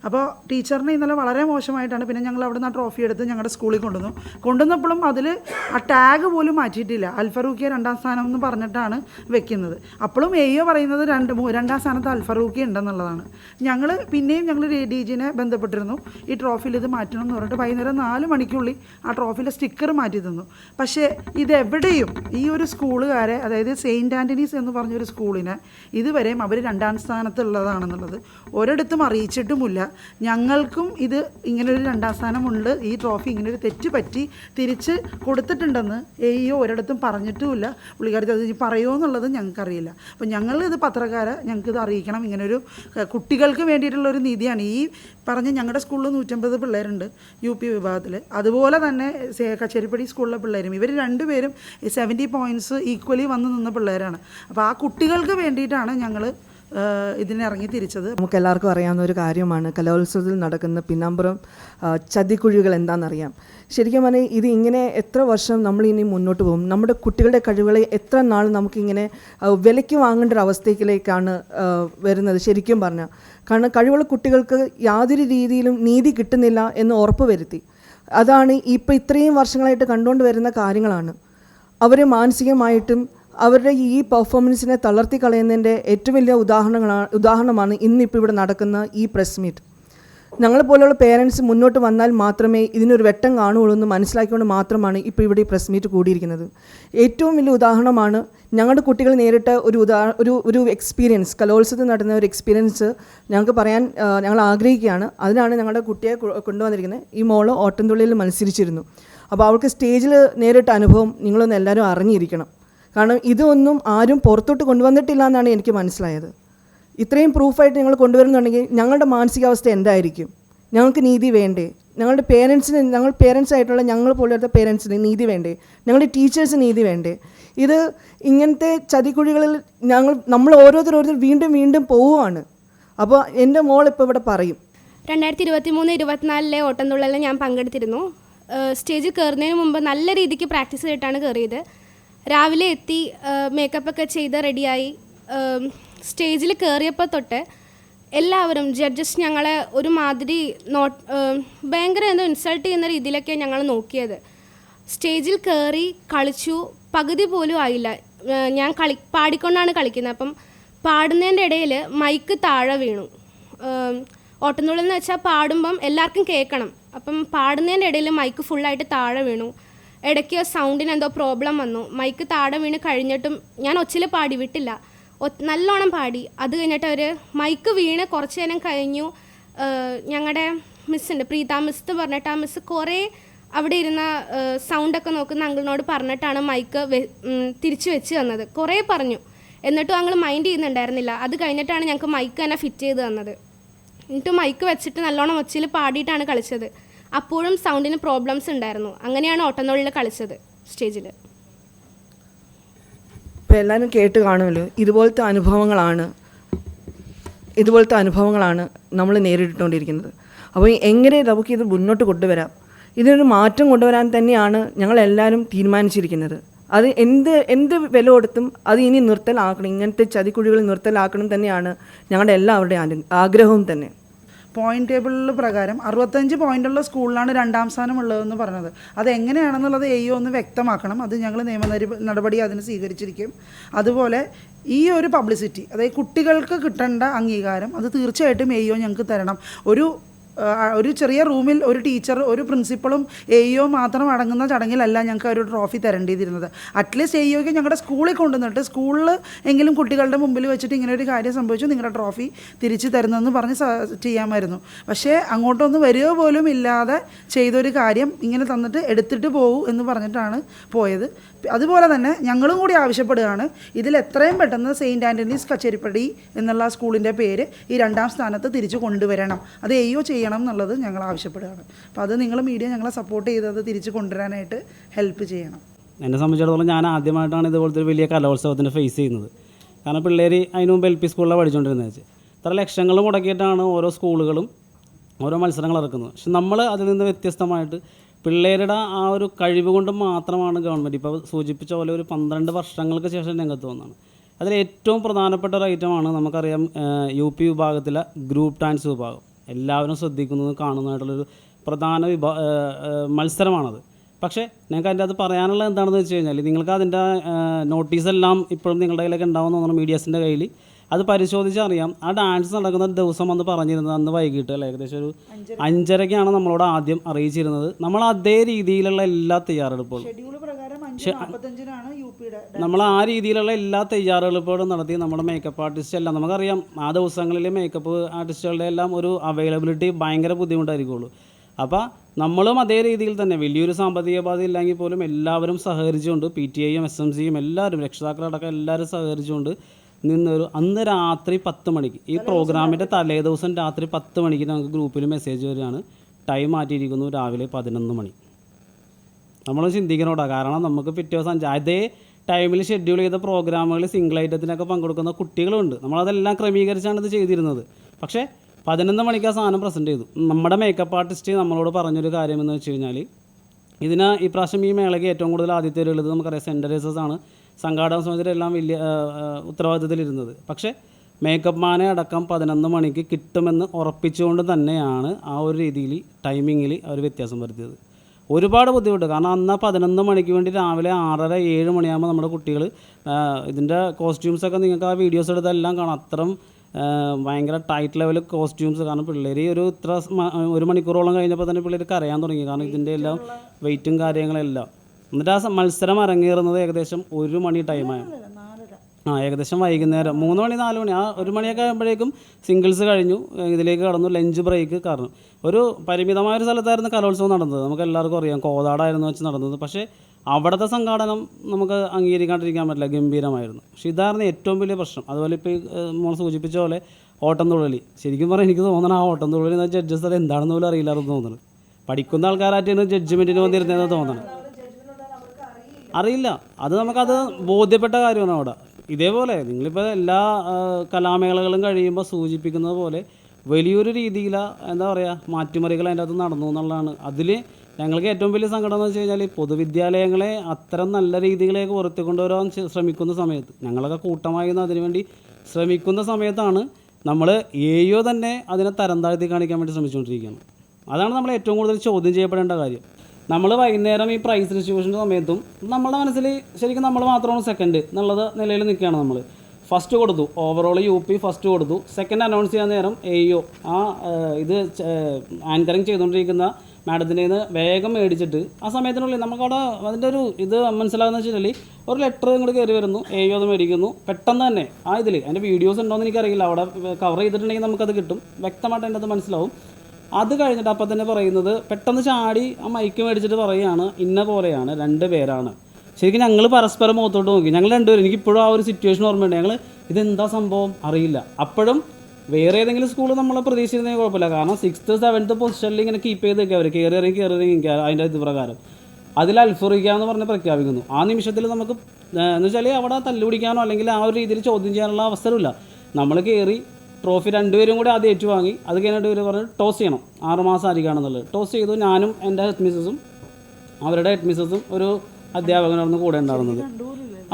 അപ്പോൾ ടീച്ചറിനെ ഇന്നലെ വളരെ മോശമായിട്ടാണ് പിന്നെ ഞങ്ങൾ അവിടെ നിന്ന് ആ ട്രോഫി എടുത്ത് ഞങ്ങളുടെ സ്കൂളിൽ കൊണ്ടുവന്നു. കൊണ്ടുവന്നപ്പോഴും അതിൽ ആ ടാഗ് പോലും മാറ്റിയിട്ടില്ല. അൽഫറൂക്കിയ രണ്ടാം സ്ഥാനം എന്ന് പറഞ്ഞിട്ടാണ് വെക്കുന്നത്. അപ്പോഴും എയ്യോ പറയുന്നത് രണ്ട് രണ്ടാം സ്ഥാനത്ത് അൽഫറൂഖി ഉണ്ടെന്നുള്ളതാണ്. ഞങ്ങൾ പിന്നെയും ഞങ്ങൾ ഡി ജിനെ ബന്ധപ്പെട്ടിരുന്നു. ഈ ട്രോഫിയിൽ ഇത് മാറ്റണം എന്ന് പറഞ്ഞിട്ട് വൈകുന്നേരം നാല് മണിക്കുള്ളിൽ ആ ട്രോഫിയിലെ സ്റ്റിക്കർ മാറ്റി തന്നു. പക്ഷേ ഇതെവിടെയും ഈ ഒരു സ്കൂളുകാരെ അതായത് സെയിന്റ് ആന്റണീസ് എന്ന് പറഞ്ഞൊരു സ്കൂളിനെ ഇതുവരെയും അവർ രണ്ടാം സ്ഥാനത്തുള്ളതാണെന്നുള്ളത് ഒരിടത്തും അറിയിച്ചിട്ടുമില്ല. ഞങ്ങൾക്കും ഇത് ഇങ്ങനൊരു രണ്ടാം സ്ഥാനമുണ്ട് ഈ ട്രോഫി ഇങ്ങനൊരു തെറ്റ് പറ്റി തിരിച്ച് കൊടുത്തിട്ടുണ്ടെന്ന് എയ്യോ ഒരിടത്തും പറഞ്ഞിട്ടുമില്ല. പുള്ളിക്കാരത്തി അത് പറയുമോ എന്നുള്ളത് ഞങ്ങൾക്കറിയില്ല. അപ്പം ഞങ്ങൾ ഇത് പത്രക്കാരെ ഞങ്ങൾക്കിത് അറിയിക്കണം. ഇങ്ങനൊരു കുട്ടികൾക്ക് വേണ്ടിയിട്ടുള്ള ഒരു നീതിയാണ്. ഈ പറഞ്ഞ ഞങ്ങളുടെ സ്കൂളിൽ നൂറ്റമ്പത് പിള്ളേരുണ്ട് യു പി വിഭാഗത്തിൽ അതുപോലെ തന്നെ കച്ചേരിപ്പടി സ്കൂളിലെ പിള്ളേരും. ഇവർ രണ്ടുപേരും സെവന്റി പോയിന്റ്സ് ഈക്വലി വന്ന് നിന്ന പിള്ളേരാണ്. അപ്പോൾ ആ കുട്ടികൾക്ക് വേണ്ടിയിട്ടാണ് ഞങ്ങൾ ഇതിനിറങ്ങി തിരിച്ചത് നമുക്ക് എല്ലാവർക്കും അറിയാവുന്ന ഒരു കാര്യമാണ്. കലോത്സവത്തിൽ നടക്കുന്ന പിന്നാമ്പുറം ചതിക്കുഴികൾ എന്താണെന്നറിയാം. ശരിക്കും പറഞ്ഞാൽ ഇത് ഇങ്ങനെ എത്ര വർഷം നമ്മൾ ഇനി മുന്നോട്ട് പോകും? നമ്മുടെ കുട്ടികളുടെ കഴിവുകളെ എത്ര നാൾ നമുക്കിങ്ങനെ വിലയ്ക്ക് വാങ്ങേണ്ട ഒരു അവസ്ഥയിലേക്കാണ് വരുന്നത്? ശരിക്കും പറഞ്ഞാൽ കാരണം കഴിവുള്ള കുട്ടികൾക്ക് യാതൊരു രീതിയിലും നീതി കിട്ടുന്നില്ല എന്ന് ഉറപ്പ് വരുത്തി. അതാണ് ഇപ്പോൾ ഇത്രയും വർഷങ്ങളായിട്ട് കണ്ടുകൊണ്ട് വരുന്ന കാര്യങ്ങളാണ്. അവർ മാനസികമായിട്ടും അവരുടെ ഈ പെർഫോമൻസിനെ തളർത്തി കളയുന്നതിന്റെ ഏറ്റവും വലിയ ഉദാഹരണങ്ങളാണ് ഉദാഹരണമാണ് ഇന്നിപ്പോൾ ഇവിടെ നടക്കുന്ന ഈ പ്രസ് മീറ്റ് ഞങ്ങളെ പോലെയുള്ള പേരൻസ് മുന്നോട്ട് വന്നാൽ മാത്രമേ ഇതിനൊരു വെട്ടം കാണുകയുള്ളൂ എന്ന് മനസ്സിലാക്കിക്കൊണ്ട് മാത്രമാണ് ഇപ്പോൾ ഇവിടെ ഈ പ്രസ് മീറ്റ് കൂടിയിരിക്കുന്നത്. ഏറ്റവും വലിയ ഉദാഹരണമാണ് ഞങ്ങളുടെ കുട്ടികൾ നേരിട്ട ഒരു ഉദാ ഒരു ഒരു എക്സ്പീരിയൻസ് കലോത്സവത്തിൽ നടന്ന ഒരു എക്സ്പീരിയൻസ് ഞങ്ങൾക്ക് പറയാൻ ഞങ്ങൾ ആഗ്രഹിക്കുകയാണ്. അതിനാണ് ഞങ്ങളുടെ കുട്ടിയെ കൊണ്ടുവന്നിരിക്കുന്നത്. ഈ മോൾ ഓട്ടംതുള്ളിയിൽ മത്സരിച്ചിരുന്നു. അപ്പോൾ അവൾക്ക് സ്റ്റേജിൽ നേരിട്ട അനുഭവം നിങ്ങളൊന്ന് എല്ലാവരും അറിഞ്ഞിരിക്കണം. കാരണം ഇതൊന്നും ആരും പുറത്തോട്ട് കൊണ്ടുവന്നിട്ടില്ല എന്നാണ് എനിക്ക് മനസ്സിലായത്. ഇത്രയും പ്രൂഫായിട്ട് ഞങ്ങൾ കൊണ്ടുവരുന്നുണ്ടെങ്കിൽ ഞങ്ങളുടെ മാനസികാവസ്ഥ എന്തായിരിക്കും? ഞങ്ങൾക്ക് നീതി വേണ്ടേ? ഞങ്ങളുടെ പേരൻസിന് ഞങ്ങൾ പേരൻസ് ആയിട്ടുള്ള ഞങ്ങൾ പോലത്തെ പേരൻസിന് നീതി വേണ്ടേ? ഞങ്ങളുടെ ടീച്ചേഴ്സിന് നീതി വേണ്ടേ? ഇത് ഇങ്ങനത്തെ ചതിക്കുഴികളിൽ ഞങ്ങൾ നമ്മൾ ഓരോരുത്തർ ഓരോരുത്തർ വീണ്ടും വീണ്ടും പോവുകയാണ്. അപ്പോൾ എന്റെ മോൾ ഇപ്പോൾ ഇവിടെ പറയും. രണ്ടായിരത്തി ഇരുപത്തി മൂന്ന് ഇരുപത്തിനാലിലെ ഓട്ടംതുള്ളലിൽ ഞാൻ പങ്കെടുത്തിരുന്നു. സ്റ്റേജിൽ കയറുന്നതിന് മുമ്പ് നല്ല രീതിക്ക് പ്രാക്ടീസ് ചെയ്തിട്ടാണ് കയറിയത്. രാവിലെ എത്തി മേക്കപ്പ് ഒക്കെ ചെയ്ത് റെഡിയായി സ്റ്റേജിൽ കയറിയപ്പോൾ തൊട്ട് എല്ലാവരും ജഡ്ജസ് ഞങ്ങളെ ഒരുമാതിരി നോട്ട് ഭയങ്കര എന്തോ ഇൻസൾട്ട് ചെയ്യുന്ന രീതിയിലൊക്കെ ഞങ്ങൾ നോക്കിയത്. സ്റ്റേജിൽ കയറി കളിച്ചു പകുതി പോലും ആയില്ല. ഞാൻ കളി പാടിക്കൊണ്ടാണ് കളിക്കുന്നത്. അപ്പം പാടുന്നതിന്റെ ഇടയിൽ മൈക്ക് താഴെ വീണു. ഓട്ടംതുള്ളൽ എന്ന് വെച്ചാൽ പാടുമ്പം എല്ലാവർക്കും കേൾക്കണം. അപ്പം പാടുന്നതിന്റെ ഇടയിൽ മൈക്ക് ഫുള്ളായിട്ട് താഴെ വീണു. ഇടയ്ക്ക് സൗണ്ടിന് എന്തോ പ്രോബ്ലം വന്നു. മൈക്ക് താടം വീണ് കഴിഞ്ഞിട്ടും ഞാൻ ഒച്ചിൽ പാടി വിട്ടില്ല. നല്ലോണം പാടി. അത് കഴിഞ്ഞിട്ട് അവർ മൈക്ക് വീണ് കുറച്ച് നേരം കഴിഞ്ഞു. ഞങ്ങളുടെ മിസ്സുണ്ട് പ്രീത മിസ് എന്ന് പറഞ്ഞിട്ട് ആ മിസ് കുറേ അവിടെ ഇരുന്ന സൗണ്ടൊക്കെ നോക്കുന്ന അങ്കിളിനോട് പറഞ്ഞിട്ടാണ് മൈക്ക് തിരിച്ചു വെച്ച് തന്നത്. കുറേ പറഞ്ഞു. എന്നിട്ടും അങ്ങൾ മൈൻഡ് ചെയ്യുന്നുണ്ടായിരുന്നില്ല. അത് കഴിഞ്ഞിട്ടാണ് ഞങ്ങൾക്ക് മൈക്ക് തന്നെ ഫിറ്റ് ചെയ്ത് തന്നത്. എന്നിട്ട് മൈക്ക് വെച്ചിട്ട് നല്ലോണം ഒച്ചയിൽ പാടിയിട്ടാണ് കളിച്ചത്. അപ്പോഴും സൗണ്ടിന് പ്രോബ്ലംസ് ഉണ്ടായിരുന്നു. അങ്ങനെയാണ് ഓട്ടനോളിൽ കളിച്ചത് സ്റ്റേജിൽ ഇപ്പോൾ എല്ലാവരും കേട്ട് കാണുമല്ലോ ഇതുപോലത്തെ അനുഭവങ്ങളാണ് ഇതുപോലത്തെ അനുഭവങ്ങളാണ് നമ്മൾ നേരിട്ടുകൊണ്ടിരിക്കുന്നത് അപ്പോൾ എങ്ങനെ നമുക്ക് ഇത് മുന്നോട്ട് കൊണ്ടുവരാം? ഇതിനൊരു മാറ്റം കൊണ്ടുവരാൻ തന്നെയാണ് ഞങ്ങളെല്ലാവരും തീരുമാനിച്ചിരിക്കുന്നത്. അത് എന്ത് എന്ത് വില കൊടുത്തും അത് ഇനി നിർത്തലാക്കണം ഇങ്ങനത്തെ ചതിക്കുഴികൾ നിർത്തലാക്കണം തന്നെയാണ് ഞങ്ങളുടെ എല്ലാവരുടെയും ആഗ്രഹവും തന്നെ. പോയിന്റ് ടേബിളിൽ പ്രകാരം അറുപത്തഞ്ച് പോയിന്റുള്ള സ്കൂളിലാണ് രണ്ടാം സ്ഥാനം ഉള്ളതെന്ന് പറഞ്ഞത്. അത് എങ്ങനെയാണെന്നുള്ളത് എയ്യോ ഒന്ന് വ്യക്തമാക്കണം. അത് ഞങ്ങൾ നിയമ നടപടി അതിന് സ്വീകരിച്ചിരിക്കും. അതുപോലെ ഈ ഒരു പബ്ലിസിറ്റി അതായത് കുട്ടികൾക്ക് കിട്ടേണ്ട അംഗീകാരം അത് തീർച്ചയായിട്ടും എയ്യോ ഞങ്ങൾക്ക് തരണം. ഒരു ഒരു ചെറിയ റൂമിൽ ഒരു ടീച്ചർ ഒരു പ്രിൻസിപ്പളും എ ഇഒ മാത്രം അടങ്ങുന്ന ചടങ്ങിലല്ല ഞങ്ങൾക്ക് ഒരു ട്രോഫി തരേണ്ടിയിരുന്നത്. അറ്റ്ലീസ്റ്റ് എ ഇഒക്ക് ഞങ്ങളുടെ സ്കൂളിൽ കൊണ്ടുവന്നിട്ട് സ്കൂളിൽ എങ്കിലും കുട്ടികളുടെ മുമ്പിൽ വെച്ചിട്ട് ഇങ്ങനെ ഒരു കാര്യം സംഭവിച്ചു നിങ്ങളുടെ ട്രോഫി തിരിച്ചു തരുന്നെന്ന് പറഞ്ഞ് ചെയ്യാമായിരുന്നു. പക്ഷേ അങ്ങോട്ടൊന്നും വരിക പോലും ഇല്ലാതെ ചെയ്തൊരു കാര്യം ഇങ്ങനെ തന്നിട്ട് എടുത്തിട്ട് പോകൂ എന്ന് പറഞ്ഞിട്ടാണ് പോയത്. അതുപോലെ തന്നെ ഞങ്ങളും കൂടി ആവശ്യപ്പെടുകയാണ് ഇതിൽ എത്രയും പെട്ടെന്ന് സെയിന്റ് ആന്റണീസ് കച്ചേരിപ്പടി എന്നുള്ള സ്കൂളിന്റെ പേര് ഈ രണ്ടാം സ്ഥാനത്ത് തിരിച്ചു കൊണ്ടുവരണം. അത് എയ്യോ ചെയ്യണം. എന്നുള്ളത് ഞങ്ങൾ ആവശ്യപ്പെടുകയാണ്. അപ്പോൾ അത് നിങ്ങൾ മീഡിയ ഞങ്ങളെ സപ്പോർട്ട് ചെയ്ത് അത് തിരിച്ചു കൊണ്ടുവരാനായിട്ട് ഹെൽപ്പ് ചെയ്യണം. എന്നെ സംബന്ധിച്ചിടത്തോളം ഞാൻ ആദ്യമായിട്ടാണ് ഇതുപോലത്തെ ഒരു വലിയ കലോത്സവത്തിന് ഫേസ് ചെയ്യുന്നത്. കാരണം പിള്ളേർ അതിന് മുമ്പ് എൽ പി സ്കൂളിലാണ് പഠിച്ചുകൊണ്ടിരുന്നത് വെച്ച്. ഇത്ര ലക്ഷങ്ങൾ മുടക്കിയിട്ടാണ് ഓരോ സ്കൂളുകളും ഓരോ മത്സരങ്ങൾ ഇറക്കുന്നത് പക്ഷെ നമ്മൾ അതിൽ നിന്ന് വ്യത്യസ്തമായിട്ട് പിള്ളേരുടെ ആ ഒരു കഴിവ് കൊണ്ട് മാത്രമാണ് ഗവൺമെന്റ് ഇപ്പോൾ സൂചിപ്പിച്ച പോലെ ഒരു പന്ത്രണ്ട് വർഷങ്ങൾക്ക് ശേഷം രംഗത്ത് വന്നതാണ്. അതിൽ ഏറ്റവും പ്രധാനപ്പെട്ട ഒരു ഐറ്റമാണ് നമുക്കറിയാം യു പി വിഭാഗത്തിലെ ഗ്രൂപ്പ് ഡാൻസ് വിഭാഗം. എല്ലാവരും ശ്രദ്ധിക്കുന്നതും കാണുന്നതായിട്ടുള്ളൊരു പ്രധാന വിഭാ മത്സരമാണത്. പക്ഷേ ഞങ്ങൾക്ക് അതിന്റെ അത് പറയാനുള്ളത് എന്താണെന്ന് വെച്ച് കഴിഞ്ഞാൽ നിങ്ങൾക്ക് അതിന്റെ നോട്ടീസെല്ലാം ഇപ്പോഴും നിങ്ങളുടെ കയ്യിലൊക്കെ ഉണ്ടാവും തോന്നുന്നു മീഡിയസിന്റെ കയ്യിൽ അത് പരിശോധിച്ചറിയാം. ആ ഡാൻസ് നടക്കുന്ന ദിവസം അന്ന് പറഞ്ഞിരുന്നത് അന്ന് വൈകിട്ട് അല്ല? ഏകദേശം ഒരു അഞ്ചരയ്ക്കാണ് നമ്മളോട് ആദ്യം അറിയിച്ചിരുന്നത്. നമ്മൾ അതേ രീതിയിലുള്ള എല്ലാ തയ്യാറെടുപ്പുകളും. നമ്മൾ ആ രീതിയിലുള്ള എല്ലാ തയ്യാറുകളും ഇപ്പോൾ നടത്തി നമ്മുടെ മേക്കപ്പ് ആർട്ടിസ്റ്റ് എല്ലാം നമുക്കറിയാം ആ ദിവസങ്ങളിൽ മേക്കപ്പ് ആർട്ടിസ്റ്റുകളുടെ എല്ലാം ഒരു അവൈലബിലിറ്റി ഭയങ്കര ബുദ്ധിമുട്ടായിരിക്കുള്ളൂ. അപ്പോൾ നമ്മളും അതേ രീതിയിൽ തന്നെ വലിയൊരു സാമ്പത്തിക ബാധ ഇല്ലെങ്കിൽ പോലും എല്ലാവരും സഹകരിച്ചുകൊണ്ട് പി ടി ഐയും എസ് എം സിയും എല്ലാവരും രക്ഷിതാക്കളടക്കം എല്ലാവരും സഹകരിച്ചുകൊണ്ട് നിന്നൊരു അന്ന് രാത്രി പത്ത് മണിക്ക് ഈ പ്രോഗ്രാമിന്റെ തലേ ദിവസം രാത്രി പത്ത് മണിക്ക് നമുക്ക് ഗ്രൂപ്പിൽ മെസ്സേജ് വരികയാണ്. ടൈം മാറ്റിയിരിക്കുന്നു രാവിലെ പതിനൊന്ന് മണി. നമ്മൾ ചിന്തിക്കണോടാ കാരണം നമുക്ക് പിറ്റേ ദിവസം അതേ ടൈമിൽ ഷെഡ്യൂൾ ചെയ്ത പ്രോഗ്രാമുകൾ സിംഗിൾ ഐറ്റത്തിനൊക്കെ പങ്കെടുക്കുന്ന കുട്ടികളുണ്ട്. നമ്മളതെല്ലാം ക്രമീകരിച്ചാണ് ഇത് ചെയ്തിരുന്നത്. പക്ഷേ പതിനൊന്ന് മണിക്ക് ആ സാധനം പ്രസന്റ് ചെയ്തു. നമ്മുടെ മേക്കപ്പ് ആർട്ടിസ്റ്റ് നമ്മളോട് പറഞ്ഞൊരു കാര്യമെന്ന് വെച്ച് കഴിഞ്ഞാൽ ഇതിന് ഈ പ്രാവശ്യം ഈ മേളയ്ക്ക് ഏറ്റവും കൂടുതൽ ആദ്യത്തെ ഉള്ളത് നമുക്കറിയാം സെന്ററേസസ് ആണ്. സംഘാടക സമിതിയിലെല്ലാം വലിയ ഉത്തരവാദിത്തത്തിലിരുന്നത് പക്ഷേ മേക്കപ്പ് മാനെ അടക്കം പതിനൊന്ന് മണിക്ക് കിട്ടുമെന്ന് ഉറപ്പിച്ചുകൊണ്ട് തന്നെയാണ് ആ ഒരു രീതിയിൽ ടൈമിങ്ങിൽ അവർ വ്യത്യാസം വരുത്തിയത്. ഒരുപാട് ബുദ്ധിമുട്ട്. കാരണം അന്ന് പതിനൊന്ന് മണിക്ക് വേണ്ടി രാവിലെ ആറര ഏഴ് മണിയാകുമ്പോൾ നമ്മുടെ കുട്ടികൾ ഇതിന്റെ കോസ്റ്റ്യൂംസൊക്കെ നിങ്ങൾക്ക് ആ വീഡിയോസ് എടുത്തെല്ലാം കാണാം. അത്രയും ഭയങ്കര ടൈറ്റ് ലെവൽ കോസ്റ്റ്യൂംസ് കാരണം പിള്ളേർ ഒരു ഇത്ര ഒരു മണിക്കൂറോളം കഴിഞ്ഞപ്പോൾ തന്നെ പിള്ളേർ കരയാൻ തുടങ്ങി. കാരണം ഇതിന്റെ എല്ലാം വെയിറ്റും കാര്യങ്ങളെല്ലാം എന്നിട്ട് ആ മത്സരം അരങ്ങേറുന്നത് ഏകദേശം ഒരു മണി ടൈമായി ആ ഏകദേശം വൈകുന്നേരം മൂന്ന് മണി നാല് മണി ആ ഒരു മണിയൊക്കെ ആകുമ്പോഴേക്കും സിംഗിൾസ് കഴിഞ്ഞു. ഇതിലേക്ക് കടന്നു ലഞ്ച് ബ്രേക്ക് കാരണം. ഒരു പരിമിതമായ ഒരു സ്ഥലത്തായിരുന്നു കലോത്സവം നടന്നത്. നമുക്ക് എല്ലാവർക്കും അറിയാം കോതാടായിരുന്നു വെച്ച് നടന്നത്. പക്ഷേ അവിടുത്തെ സംഘാടനം നമുക്ക് അംഗീകരിക്കാണ്ടിരിക്കാൻ പറ്റില്ല ഗംഭീരമായിരുന്നു. പക്ഷേ ഇതായിരുന്നു ഏറ്റവും വലിയ പ്രശ്നം. അതുപോലെ ഇപ്പോൾ മോൾ സൂചിപ്പിച്ച പോലെ ഓട്ടം തുള്ളലി. ശരിക്കും പറഞ്ഞാൽ എനിക്ക് തോന്നണം ആ ഓട്ടം തുള്ളലി എന്ന ജഡ്ജസ് അത് എന്താണെന്ന് പോലും അറിയില്ലായിരുന്നു തോന്നുന്നത് പഠിക്കുന്ന ആൾക്കാരായിട്ടാണ് ജഡ്ജ്മെന്റിന് വന്നിരുന്നതെന്ന് തോന്നണം അറിയില്ല. അത് നമുക്കത് ബോധ്യപ്പെട്ട കാര്യമാണ് അവിടെ. ഇതേപോലെ നിങ്ങളിപ്പോൾ എല്ലാ കലാമേളകളും കഴിയുമ്പോൾ സൂചിപ്പിക്കുന്നത് പോലെ വലിയൊരു രീതിയിൽ എന്താ പറയുക മാറ്റിമറികൾ അതിന്റെ അകത്ത് നടന്നു എന്നുള്ളതാണ്. അതിൽ ഞങ്ങൾക്ക് ഏറ്റവും വലിയ സങ്കടം എന്ന് വെച്ച് കഴിഞ്ഞാൽ പൊതുവിദ്യാലയങ്ങളെ അത്തരം നല്ല രീതിയിലേക്ക് ഉയർത്തിക്കൊണ്ടുവരാൻ കൊണ്ടുവരാൻ ശ്രമിക്കുന്ന സമയത്ത് ഞങ്ങളൊക്കെ കൂട്ടമായി അതിനുവേണ്ടി ശ്രമിക്കുന്ന സമയത്താണ് നമ്മൾ ഏയോ തന്നെ അതിനെ തരം താഴ്ത്തി കാണിക്കാൻ വേണ്ടി ശ്രമിച്ചുകൊണ്ടിരിക്കുകയാണ് അതാണ് നമ്മൾ ഏറ്റവും കൂടുതൽ ചോദ്യം ചെയ്യപ്പെടേണ്ട കാര്യം. നമ്മൾ വൈകുന്നേരം ഈ പ്രൈസ് ഡിസ്ട്രിബ്യൂഷന്റെ സമയത്തും നമ്മുടെ മനസ്സിൽ ശരിക്കും നമ്മൾ മാത്രമാണ് സെക്കൻഡ് എന്നുള്ളത് നിലയിൽ നിൽക്കുകയാണ് നമ്മൾ ഫസ്റ്റ് കൊടുത്തു ഓവറോൾ യു പി ഫസ്റ്റ് കൊടുത്തു. സെക്കൻഡ് അനൗൺസ് ചെയ്യാൻ നേരം എ ആ ഇത് ആങ്കറിങ് ചെയ്തുകൊണ്ടിരിക്കുന്ന മാഡത്തിന്റെ നിന്ന് വേഗം മേടിച്ചിട്ട് ആ സമയത്തിനുള്ളിൽ നമുക്കവിടെ അതിന്റെ ഒരു ഇത് മനസ്സിലാകുന്ന വെച്ചാൽ ഒരു ലെറ്റർ ഇങ്ങോട്ട് കയറി വരുന്നു എ അത് മേടിക്കുന്നു. പെട്ടെന്ന് തന്നെ ആ ഇതിൽ അതിന്റെ വീഡിയോസ് ഉണ്ടോ എന്ന് എനിക്കറിയില്ല. അവിടെ കവർ ചെയ്തിട്ടുണ്ടെങ്കിൽ നമുക്കത് കിട്ടും. വ്യക്തമായിട്ട് അതിന്റെ അത് മനസ്സിലാവും. അത് കഴിഞ്ഞിട്ട് അപ്പം തന്നെ പറയുന്നത് പെട്ടെന്ന് ചാടി ആ മൈക്ക് മേടിച്ചിട്ട് പറയുകയാണ് ഇന്ന പോലെയാണ് രണ്ട് പേരാണ്. ശരിക്കും ഞങ്ങൾ പരസ്പരം മുഖത്തോട്ട് നോക്കി. ഞങ്ങൾ രണ്ടുപേരും എനിക്കിപ്പോഴും ആ ഒരു സിറ്റുവേഷൻ ഓർമ്മയുണ്ട്. ഞങ്ങൾ ഇതെന്താ സംഭവം? അറിയില്ല. അപ്പോഴും വേറെ ഏതെങ്കിലും സ്കൂൾ നമ്മളെ പ്രതീക്ഷിച്ചിരുന്നെങ്കിൽ കുഴപ്പമില്ല. കാരണം സിക്സ്ത്ത് സെവൻത്ത് പൊസിഷനിൽ ഇങ്ങനെ കീപ്പ് ചെയ്ത് വെക്കുക അവർ കയറി ഇറങ്ങി കയറി ഇറങ്ങി നിൽക്കുക. അതിന്റെ ഇത് പ്രകാരം. അതിൽ അൽഫറിക്ക എന്ന് പറഞ്ഞ് പ്രഖ്യാപിക്കുന്നു. ആ നിമിഷത്തിൽ നമുക്ക് എന്ന് വെച്ചാൽ അവിടെ തല്ലുപിടിക്കാനോ അല്ലെങ്കിൽ ആ ഒരു രീതിയിൽ ചോദ്യം ചെയ്യാനുള്ള അവസരമില്ല. നമ്മൾ കയറി ട്രോഫി രണ്ടുപേരും കൂടി ആദ്യം ഏറ്റുവാങ്ങി. അത് കഴിഞ്ഞിട്ട് ഇവർ പറഞ്ഞു ടോസ് ചെയ്യണം. ആറുമാസം ആയിരിക്കുകയാണെന്നുള്ളത് ടോസ് ചെയ്തു. ഞാനും എന്റെ ഹെഡ് മിസ്സസും അവരുടെ ഹെഡ് മിസ്സസും ഒരു അധ്യാപകനായിരുന്നു കൂടെ ഉണ്ടായിരുന്നത്.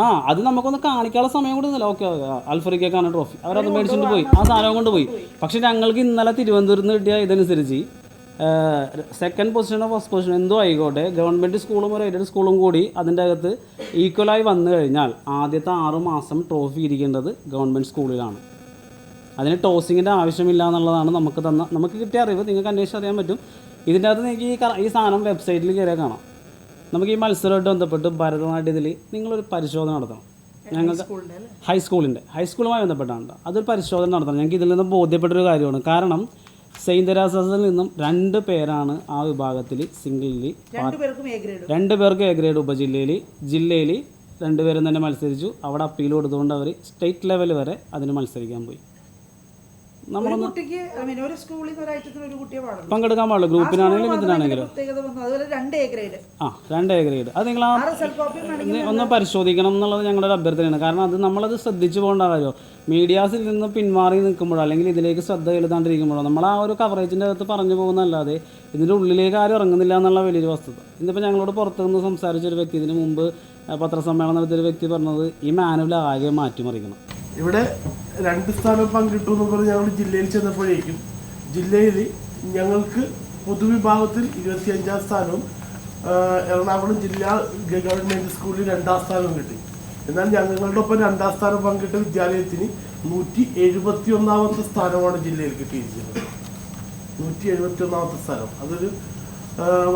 ആ അത് നമുക്കൊന്ന് കാണിക്കാനുള്ള സമയം കൂടി ഇല്ല ഓക്കെ അൽഫറിക്കാണ് ട്രോഫി അവരത് മേടിച്ചിട്ട് പോയി. ആ സാധനം കൊണ്ട് പോയി പക്ഷെ ഞങ്ങൾക്ക് ഇന്നലെ തിരുവനന്തപുരത്ത് നിന്ന് കിട്ടിയ ഇതനുസരിച്ച് സെക്കൻഡ് പൊസിഷനോ ഫസ്റ്റ് പൊസിഷനോ എന്തോ ആയിക്കോട്ടെ ഗവൺമെന്റ് സ്കൂളും ഒരു എയ്ഡഡ് സ്കൂളും കൂടി അതിന്റെ അകത്ത് ഈക്വലായി വന്നു കഴിഞ്ഞാൽ ആദ്യത്തെ ആറ് മാസം ട്രോഫി ഇരിക്കേണ്ടത് ഗവൺമെന്റ് സ്കൂളിലാണ് അതിന് ടോസിങ്ങിന്റെ ആവശ്യമില്ല എന്നുള്ളതാണ് നമുക്ക് തന്ന നമുക്ക് കിട്ടിയ അറിവ്. നിങ്ങൾക്ക് അന്വേഷിച്ച് അറിയാൻ പറ്റും. ഇതിന്റെ അകത്ത് നിങ്ങൾക്ക് ഈ ഈ സാധനം വെബ്സൈറ്റിൽ കയറിയാൽ കാണാം. നമുക്ക് ഈ മത്സരമായിട്ട് ബന്ധപ്പെട്ട് ഭരതനാട്യത്തിൽ നിങ്ങളൊരു പരിശോധന നടത്തണം. ഞങ്ങൾക്ക് ഹൈസ്കൂളിന്റെ ഹൈസ്കൂളുമായി ബന്ധപ്പെട്ടാണ് ട്ടോ. അതൊരു പരിശോധന നടത്തണം. ഞങ്ങൾക്ക് ഇതിൽ നിന്നും ബോധ്യപ്പെട്ടൊരു കാര്യമാണ്. കാരണം സെയിന്റ് തെരാസസിൽ നിന്നും രണ്ട് പേരാണ് ആ വിഭാഗത്തിൽ സിംഗിളിൽ രണ്ട് പേർക്ക് എ ഗ്രേഡ് ഉപജില്ലയിൽ ജില്ലയിൽ രണ്ടുപേരും തന്നെ മത്സരിച്ചു. അവിടെ അപ്പീൽ കൊടുത്തുകൊണ്ട് അവർ സ്റ്റേറ്റ് ലെവൽ വരെ അതിന് മത്സരിക്കാൻ പോയി. ഒരു കുട്ടിക്ക് ഐ മീൻ ഒരു സ്കൂളിൽ നിന്ന് ഒരാഴ്ചത്തിന് ഒരു കുട്ടിയെ പാടുള്ളൂ. പങ്കെടുക്കാൻ പാടില്ല ഗ്രൂപ്പിനാണെങ്കിലും ഇതിനാണെങ്കിലും. പ്രത്യേകത വന്നു അതുപോലെ രണ്ട് എ ഗ്രേഡ് ആ രണ്ട് എ ഗ്രേഡ് അത് നിങ്ങൾ ആ ആ റിസൾട്ട് കോപ്പി വേണമെങ്കിൽ ഇത് ഒന്ന് പരിശോധിക്കണം എന്നുള്ളത് ഞങ്ങളുടെ ഒരു അഭ്യർത്ഥനയാണ്. കാരണം അത് നമ്മളത് ശ്രദ്ധിച്ചു പോകേണ്ട കാര്യമോ? മീഡിയാസിൽ നിന്ന് പിന്മാറി നിൽക്കുമ്പോഴോ അല്ലെങ്കിൽ ഇതിലേക്ക് ശ്രദ്ധ ചെലുത്താണ്ടിരിക്കുമ്പോഴോ നമ്മൾ ആ ഒരു കവറേജിന്റെ അകത്ത് പറഞ്ഞു പോകുന്നതല്ലാതെ ഇതിന്റെ ഉള്ളിലേക്ക് ആരും ഇറങ്ങുന്നില്ല എന്നുള്ള വലിയൊരു വസ്തുത. ഇന്നിപ്പോൾ ഞങ്ങളോട് പുറത്തു നിന്ന് സംസാരിച്ച ഒരു വ്യക്തി ഇതിന് മുമ്പ് പത്രസമ്മേളനം നടത്തിയ ഒരു വ്യക്തി പറഞ്ഞത് ഈ മാനുവൽ ആകെ മാറ്റിമറിക്കണം. ഇവിടെ രണ്ട് സ്ഥാനം പങ്കിട്ടു എന്ന് പറഞ്ഞ് ഞങ്ങൾ ജില്ലയിൽ ചെന്നപ്പോഴേക്കും ജില്ലയിൽ ഞങ്ങൾക്ക് പൊതുവിഭാഗത്തിൽ ഇരുപത്തിയഞ്ചാം സ്ഥാനവും എറണാകുളം ജില്ലാ ഗവൺമെന്റ് സ്കൂളിൽ രണ്ടാം സ്ഥാനവും കിട്ടി. എന്നാൽ ഞങ്ങളുടെ ഒപ്പം രണ്ടാം സ്ഥാനം പങ്കിട്ട വിദ്യാലയത്തിന് നൂറ്റി എഴുപത്തി ഒന്നാമത്തെ സ്ഥാനമാണ് ജില്ലയിൽ കിട്ടിയിരിക്കുന്നത്. നൂറ്റി എഴുപത്തി ഒന്നാമത്തെ സ്ഥാനം. അതൊരു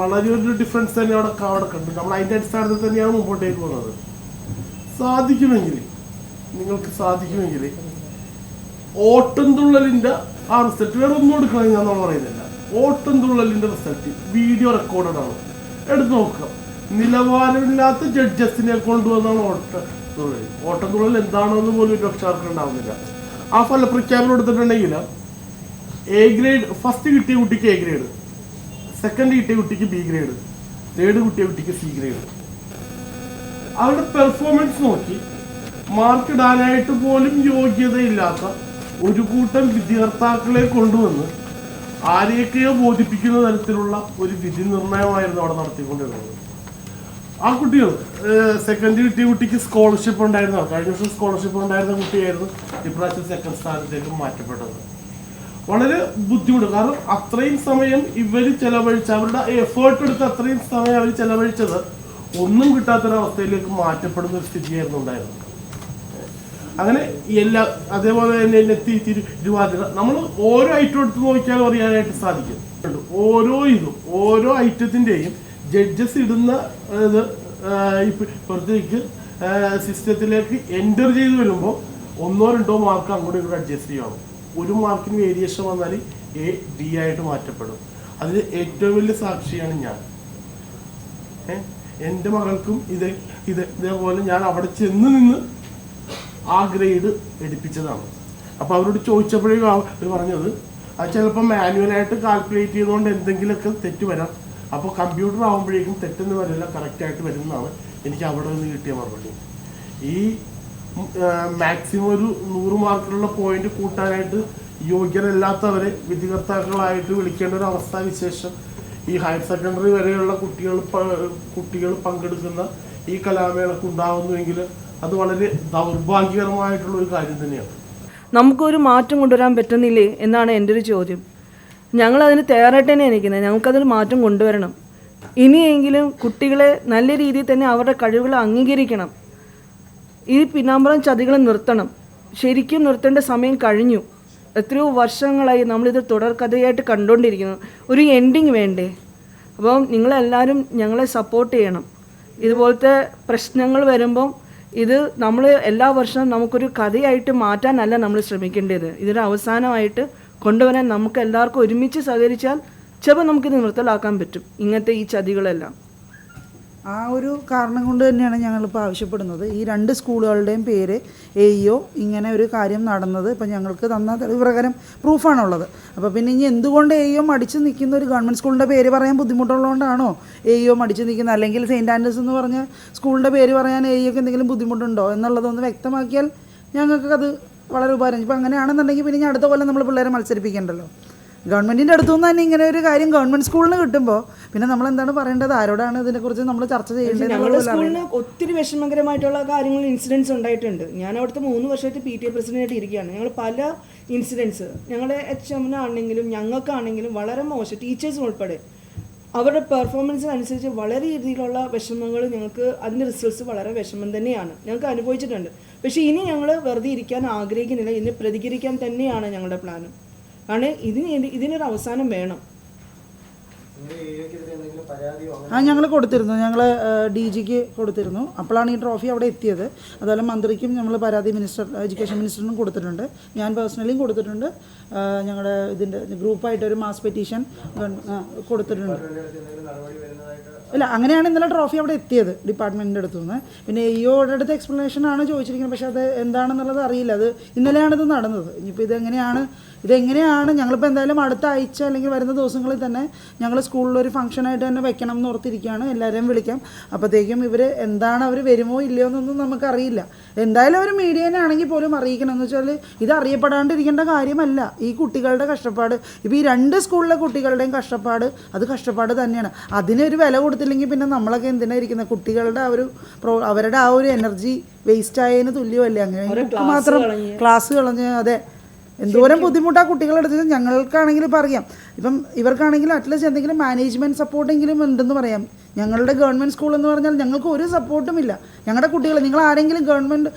വളരെ ഒരു ഡിഫറൻസ് തന്നെ അവിടെ അവിടെ കണ്ടു നമ്മൾ അതിന്റെ അടിസ്ഥാനത്തിൽ തന്നെയാണ് മുമ്പോട്ടേക്ക് പോകുന്നത്. സാധിക്കുമെങ്കിൽ നിങ്ങൾക്ക് സാധിക്കുമെങ്കിൽ ഓട്ടംതുള്ളലിന്റെ ആ റിസൾട്ട് വേറെ ഒന്നും എടുക്കണം ഞാൻ നമ്മൾ പറയുന്നില്ല ഓട്ടംതുള്ളലിന്റെ റിസൾട്ട് വീഡിയോ റെക്കോർഡഡ് ആണ്. എടുത്ത് നോക്കുക. നിലവാരമില്ലാത്ത ജഡ്ജസിനെ കൊണ്ടുവന്നാണ് ഓട്ടംതുള്ളൽ ഓട്ടംതുള്ളൽ എന്താണെന്ന് പോലും ഒരു രക്ഷാർക്ക് ഉണ്ടാവുന്നില്ല. ആ ഫലപ്രഖ്യാപനം എടുത്തിട്ടുണ്ടെങ്കിൽ എ ഗ്രേഡ് ഫസ്റ്റ് കിട്ടിയ കുട്ടിക്ക് എ ഗ്രേഡ് സെക്കൻഡ് കിട്ടിയ കുട്ടിക്ക് ബി ഗ്രേഡ് തേർഡ് കിട്ടിയ കുട്ടിക്ക് സി ഗ്രേഡ് അവരുടെ പെർഫോമൻസ് നോക്കി മാർക്ക് ഇടാനായിട്ട് പോലും യോഗ്യതയില്ലാത്ത ഒരു കൂട്ടം വിദ്യാർത്ഥികളെ കൊണ്ടുവന്ന് ആരെയൊക്കെയോ ബോധിപ്പിക്കുന്ന തരത്തിലുള്ള ഒരു വിധി നിർണയമായിരുന്നു അവിടെ നടത്തിക്കൊണ്ടിരുന്നത്. ആ കുട്ടികൾ സെക്കൻഡ് കിട്ടിയ കുട്ടിക്ക് സ്കോളർഷിപ്പ് ഉണ്ടായിരുന്നു? കഴിഞ്ഞ വർഷം സ്കോളർഷിപ്പ് ഉണ്ടായിരുന്ന കുട്ടിയായിരുന്നു ഇപ്രാവശ്യം സെക്കൻഡ് സ്ഥാനത്തേക്ക് മാറ്റപ്പെട്ടത്. വളരെ ബുദ്ധിമുട്ട്. കാരണം അത്രയും സമയം ഇവർ ചെലവഴിച്ച അവരുടെ എഫേർട്ട് എടുത്ത് അത്രയും സമയം അവർ ചെലവഴിച്ചത് ഒന്നും കിട്ടാത്തൊരവസ്ഥയിലേക്ക് മാറ്റപ്പെടുന്ന ഒരു സ്ഥിതിയായിരുന്നു ഉണ്ടായിരുന്നത്. അങ്ങനെ എല്ലാ അതേപോലെ തന്നെ തിരു തിരുവാതിര. നമ്മൾ ഓരോ ഐറ്റം എടുത്ത് നോക്കിയാൽ അറിയാനായിട്ട് സാധിക്കും. ഓരോ ഇതും ഓരോ ഐറ്റത്തിന്റെയും ജഡ്ജസ് ഇടുന്ന ഇത് പുറത്തേക്ക് സിസ്റ്റത്തിലേക്ക് എന്റർ ചെയ്ത് വരുമ്പോൾ ഒന്നോ രണ്ടോ മാർക്ക് അങ്ങോട്ടും ഇങ്ങോട്ട് അഡ്ജസ്റ്റ് ചെയ്യണം ഒരു മാർക്കിന് വേരിയേഷൻ വന്നാൽ എ ഡി ആയിട്ട് മാറ്റപ്പെടും. അതിൽ ഏറ്റവും വലിയ സാക്ഷിയാണ് ഞാൻ. എന്റെ മകൾക്കും ഇത് ഇത് ഇതേപോലെ ഞാൻ അവിടെ ചെന്ന് നിന്ന് ആ ഗ്രേഡ് എടുപ്പിച്ചതാണ്. അപ്പോൾ അവരോട് ചോദിച്ചപ്പോഴേ പറഞ്ഞത് അത് ചിലപ്പോൾ മാനുവലായിട്ട് കാൽക്കുലേറ്റ് ചെയ്തുകൊണ്ട് എന്തെങ്കിലുമൊക്കെ തെറ്റ് വരാം. അപ്പോൾ കമ്പ്യൂട്ടർ ആകുമ്പോഴേക്കും തെറ്റെന്ന് വരില്ല കറക്റ്റായിട്ട് വരുന്നതാണ്. എനിക്ക് അവിടെ നിന്ന് കിട്ടിയ മറുപടി. ഈ മാക്സിമം ഒരു നൂറ് മാർക്കിലുള്ള പോയിന്റ് കൂട്ടാനായിട്ട് യോഗ്യരല്ലാത്തവരെ വിധികർത്താക്കളായിട്ട് വിളിക്കേണ്ട ഒരു അവസ്ഥ വിശേഷം. ഈ ഹയർ സെക്കൻഡറി വരെയുള്ള കുട്ടികൾ കുട്ടികൾ പങ്കെടുക്കുന്ന ഈ കലാമേളക്ക് ഉണ്ടാകുന്നുവെങ്കിൽ അത് വളരെ ദൗർഭാഗ്യകരമായിട്ടുള്ള ഒരു കാര്യം തന്നെയാണ്. നമുക്കൊരു മാറ്റം കൊണ്ടുവരാൻ പറ്റുന്നില്ലേ എന്നാണ് എന്റെ ഒരു ചോദ്യം. ഞങ്ങൾ അതിന് തയ്യാറായിട്ട് തന്നെ നിൽക്കുന്നത്. ഞങ്ങൾക്കതൊരു മാറ്റം കൊണ്ടുവരണം. ഇനിയെങ്കിലും കുട്ടികളെ നല്ല രീതിയിൽ തന്നെ അവരുടെ കഴിവുകൾ അംഗീകരിക്കണം. ഈ പിന്നാമ്പുറം ചതികൾ നിർത്തണം. ശരിക്കും നിർത്തേണ്ട സമയം കഴിഞ്ഞു. എത്രയോ വർഷങ്ങളായി നമ്മളിത് തുടർക്കഥയായിട്ട് കണ്ടുകൊണ്ടിരിക്കുന്നു. ഒരു എൻഡിങ് വേണ്ടേ? അപ്പം നിങ്ങളെല്ലാവരും ഞങ്ങളെ സപ്പോർട്ട് ചെയ്യണം. ഇതുപോലത്തെ പ്രശ്നങ്ങൾ വരുമ്പം ഇത് നമ്മൾ എല്ലാ വർഷവും നമുക്കൊരു കഥയായിട്ട് മാറ്റാനല്ല നമ്മൾ ശ്രമിക്കേണ്ടത്. ഇതൊരു അവസാനമായിട്ട് കൊണ്ടുവരാൻ നമുക്ക് എല്ലാവർക്കും ഒരുമിച്ച് സഹകരിച്ചാൽ ചിലപ്പോൾ നമുക്കിത് നിർത്തലാക്കാൻ പറ്റും. ഇങ്ങനത്തെ ഈ ചതികളെല്ലാം. ആ ഒരു കാരണം കൊണ്ട് തന്നെയാണ് ഞങ്ങളിപ്പോൾ ആവശ്യപ്പെടുന്നത്. ഈ രണ്ട് സ്കൂളുകളുടെയും പേര് എയ്യോ ഇങ്ങനെ ഒരു കാര്യം നടന്നത് ഇപ്പം ഞങ്ങൾക്ക് തന്ന പ്രകാരം പ്രൂഫാണുള്ളത്. അപ്പോൾ പിന്നെ ഇനി എന്തുകൊണ്ട് എയ്യോ മടിച്ച് നിൽക്കുന്ന ഒരു ഗവൺമെന്റ് സ്കൂളിന്റെ പേര് പറയാൻ ബുദ്ധിമുട്ടുള്ളതുകൊണ്ടാണോ എയ്യോ മടിച്ച് നിൽക്കുന്നത്? അല്ലെങ്കിൽ സെയിന്റ് ആൻഡ്രസ് എന്ന് പറഞ്ഞ സ്കൂളിന്റെ പേര് പറയാൻ എയ്യോക്ക് എന്തെങ്കിലും ബുദ്ധിമുട്ടുണ്ടോ എന്നുള്ളതൊന്ന് വ്യക്തമാക്കിയാൽ ഞങ്ങൾക്കത് വളരെ ഉപകാരം. ഇപ്പം അങ്ങനെയാണെന്നുണ്ടെങ്കിൽ പിന്നെ ഇനി അടുത്ത കൊല്ലം നമ്മൾ പിള്ളേരെ മത്സരിപ്പിക്കണ്ടല്ലോ. ഗവൺമെന്റിന്റെ അടുത്തു നിന്ന് തന്നെ ഇങ്ങനെ ഒരു കാര്യം ഗവൺമെന്റ് സ്കൂളിന് കിട്ടുമ്പോൾ പിന്നെ നമ്മൾ എന്താണ് പറയേണ്ടത്? ആരോടാണ് ഇതിനെക്കുറിച്ച് നമ്മൾ ചർച്ച ചെയ്യേണ്ടത് ഞങ്ങളുടെ സ്കൂളിന് ഒത്തിരി വിഷമകരമായിട്ടുള്ള കാര്യങ്ങൾ ഇൻസിഡൻസ് ഉണ്ടായിട്ടുണ്ട്. ഞാൻ അവിടുത്തെ മൂന്ന് വർഷമായിട്ട് പി ടി എ പ്രസിഡന്റായിട്ട് ഇരിക്കുകയാണ്. ഞങ്ങൾ പല ഇൻസിഡൻസ് ഞങ്ങളുടെ എച്ച് എമ്മിനാണെങ്കിലും ഞങ്ങൾക്കാണെങ്കിലും വളരെ മോശം ടീച്ചേഴ്സും ഉൾപ്പെടെ. അവരുടെ പെർഫോമൻസിനനുസരിച്ച് വളരെ രീതിയിലുള്ള വിഷമങ്ങൾ ഞങ്ങൾക്ക് അതിന്റെ റിസൾട്ട്സ് വളരെ വിഷമം തന്നെയാണ്. ഞങ്ങൾക്ക് അനുഭവിച്ചിട്ടുണ്ട്. പക്ഷേ ഇനി ഞങ്ങൾ വെറുതെ ഇരിക്കാൻ ആഗ്രഹിക്കുന്നില്ല. ഇനി പ്രതികരിക്കാൻ തന്നെയാണ് ഞങ്ങളുടെ പ്ലാനും കാരണം ഇതിന് ഇതിനൊരു അവസാനം വേണം. ആ ഞങ്ങൾ കൊടുത്തിരുന്നു. ഞങ്ങൾ ഡി ജിക്ക് കൊടുത്തിരുന്നു. അപ്പോഴാണ് ഈ ട്രോഫി അവിടെ എത്തിയത്. അതുപോലെ മന്ത്രിക്കും നമ്മൾ പരാതി മിനിസ്റ്റർ എഡ്യൂക്കേഷൻ മിനിസ്റ്ററിനും കൊടുത്തിട്ടുണ്ട്. ഞാൻ പേഴ്സണലിയും കൊടുത്തിട്ടുണ്ട്. ഞങ്ങളുടെ ഇതിന്റെ ഗ്രൂപ്പായിട്ട് ഒരു മാസ് പെറ്റീഷൻ കൊടുത്തിട്ടുണ്ട്. അല്ല അങ്ങനെയാണ് ഇന്നലെ ട്രോഫി അവിടെ എത്തിയത് ഡിപ്പാർട്ട്മെന്റിന്റെ അടുത്തു നിന്ന് പിന്നെ ഇയോടെ അടുത്ത് എക്സ്പ്ലനേഷൻ ആണ് ചോദിച്ചിരിക്കുന്നത്. പക്ഷേ അത് എന്താണെന്നുള്ളത് അറിയില്ല. അത് ഇന്നലെയാണ് ഇത് നടന്നത്. ഇനിയിപ്പോൾ ഇതെങ്ങനെയാണ് ഇതെങ്ങനെയാണ് ഞങ്ങളിപ്പോൾ എന്തായാലും അടുത്ത ആഴ്ച അല്ലെങ്കിൽ വരുന്ന ദിവസങ്ങളിൽ തന്നെ ഞങ്ങൾ സ്കൂളിലൊരു ഫംഗ്ഷനായിട്ട് തന്നെ വെക്കണം എന്ന് ഓർത്തിരിക്കുകയാണ്. എല്ലാവരെയും വിളിക്കാം. അപ്പോഴത്തേക്കും ഇവർ എന്താണ് അവർ വരുമോ ഇല്ലയോ എന്നൊന്നും നമുക്കറിയില്ല. എന്തായാലും അവർ മീഡിയനെ ആണെങ്കിൽ പോലും അറിയിക്കണം. എന്ന് വെച്ചാൽ ഇത് അറിയപ്പെടാണ്ടിരിക്കേണ്ട കാര്യമല്ല. ഈ കുട്ടികളുടെ കഷ്ടപ്പാട്. ഇപ്പോൾ ഈ രണ്ട് സ്കൂളിലെ കുട്ടികളുടെയും കഷ്ടപ്പാട് അത് കഷ്ടപ്പാട് തന്നെയാണ്. അതിനൊരു വില കൊടുത്തില്ലെങ്കിൽ പിന്നെ നമ്മളൊക്കെ എന്തിനാണ് ഇരിക്കുന്നത് കുട്ടികളുടെ ആ ഒരു പ്രോ അവരുടെ ആ ഒരു എനർജി വേസ്റ്റ് ആയതിന് തുല്യമല്ലേ? അങ്ങനെ മാത്രം ക്ലാസ് കളഞ്ഞ് അതെ. എന്തോരം ബുദ്ധിമുട്ടാണ് കുട്ടികളെടുത്തത് ഞങ്ങൾക്കാണെങ്കിൽ ഇപ്പം അറിയാം. ഇപ്പം ഇവർക്കാണെങ്കിലും അറ്റ്ലീസ്റ്റ് എന്തെങ്കിലും മാനേജ്മെന്റ് സപ്പോർട്ടെങ്കിലും ഉണ്ടെന്ന് പറയാം. ഞങ്ങളുടെ ഗവൺമെന്റ് സ്കൂൾ എന്ന് പറഞ്ഞാൽ ഞങ്ങൾക്ക് ഒരു സപ്പോർട്ടും ഇല്ല. ഞങ്ങളുടെ കുട്ടികൾ നിങ്ങൾ ആരെങ്കിലും ഗവൺമെന്റ്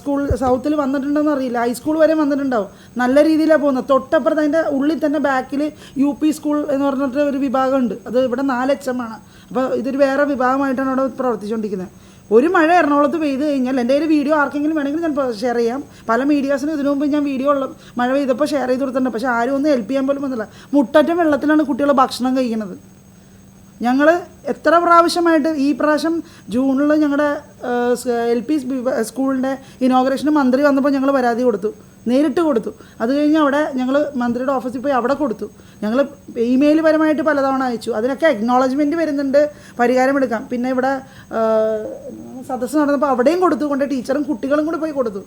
സ്കൂൾ സൗത്തിൽ വന്നിട്ടുണ്ടോയെന്ന് അറിയില്ല. ഹൈസ്കൂൾ വരെ വന്നിട്ടുണ്ടാവും. നല്ല രീതിയിലാണ് പോകുന്നത്. തൊട്ടപ്പുറത്ത് അതിന്റെ ഉള്ളിൽ തന്നെ ബാക്കിൽ യു പി സ്കൂൾ എന്ന് പറഞ്ഞിട്ട് ഒരു വിഭാഗമുണ്ട് അത് ഇവിടെ നാല് എച്ച് എം ആണ്. അപ്പോൾ ഇതൊരു വേറെ വിഭാഗമായിട്ടാണ് അവിടെ പ്രവർത്തിച്ചുകൊണ്ടിരിക്കുന്നത് ഒരു മഴ എറണാകുളത്ത് പെയ്ത് കഴിഞ്ഞാൽ എന്റെ കയ്യിൽ വീഡിയോ ആർക്കെങ്കിലും വേണമെങ്കിൽ ഞാൻ ഷെയർ ചെയ്യാം. പല മീഡിയാസിനും ഇതിനു മുമ്പ് ഞാൻ വീഡിയോ ഉള്ള മഴ പെയ്തപ്പോൾ ഷെയർ ചെയ്ത് കൊടുത്തിട്ടുണ്ട്. പക്ഷേ ആരും ഒന്നും ഹെൽപ്പ് ചെയ്യാൻ പോലും വന്നില്ല. മുട്ടറ്റം വെള്ളത്തിലാണ് കുട്ടികൾ ഭക്ഷണം കഴിക്കുന്നത്. ഞങ്ങൾ എത്ര പ്രാവശ്യമായിട്ട് ഈ പ്രാവശ്യം ജൂണിൽ ഞങ്ങളുടെ എൽ പി സ്കൂളിന്റെ ഇനോഗ്രേഷന് മന്ത്രി വന്നപ്പോൾ ഞങ്ങൾ പരാതി കൊടുത്തു. നേരിട്ട് കൊടുത്തു. അത് കഴിഞ്ഞ് അവിടെ ഞങ്ങൾ മന്ത്രിയുടെ ഓഫീസിൽ പോയി അവിടെ കൊടുത്തു. ഞങ്ങൾ ഇമെയിൽ പരമായിട്ട് പലതവണ അയച്ചു. അതിനൊക്കെ അക്നോളജ്മെന്റ് വരുന്നുണ്ട്. പരിഹാരം എടുക്കാം. പിന്നെ ഇവിടെ സദസ്സ് നടന്നപ്പോൾ അവിടെയും കൊടുത്തു. കൊണ്ട് ടീച്ചറും കുട്ടികളും കൂടി പോയി കൊടുത്തു.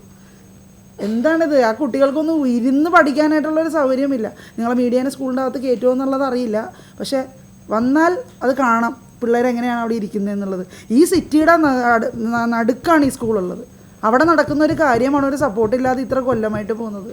എന്താണിത്? ആ കുട്ടികൾക്കൊന്നും ഇരുന്ന് പഠിക്കാനായിട്ടുള്ളൊരു സൗകര്യമില്ല. നിങ്ങളെ മീഡിയനെ സ്കൂളിന്റെ അകത്ത് കയറ്റുമോ എന്നുള്ളത് അറിയില്ല. പക്ഷേ വന്നാൽ അത് കാണാം. പിള്ളേരെങ്ങനെയാണ് അവിടെ ഇരിക്കുന്നത് എന്നുള്ളത് ഈ സിറ്റിയുടെ നടുക്കാണ് ഈ സ്കൂളുള്ളത്. അവിടെ നടക്കുന്ന ഒരു കാര്യമാണ് ഒരു സപ്പോർട്ട് ഇല്ലാതെ ഇത്ര കൊല്ലമായിട്ട് പോകുന്നത്.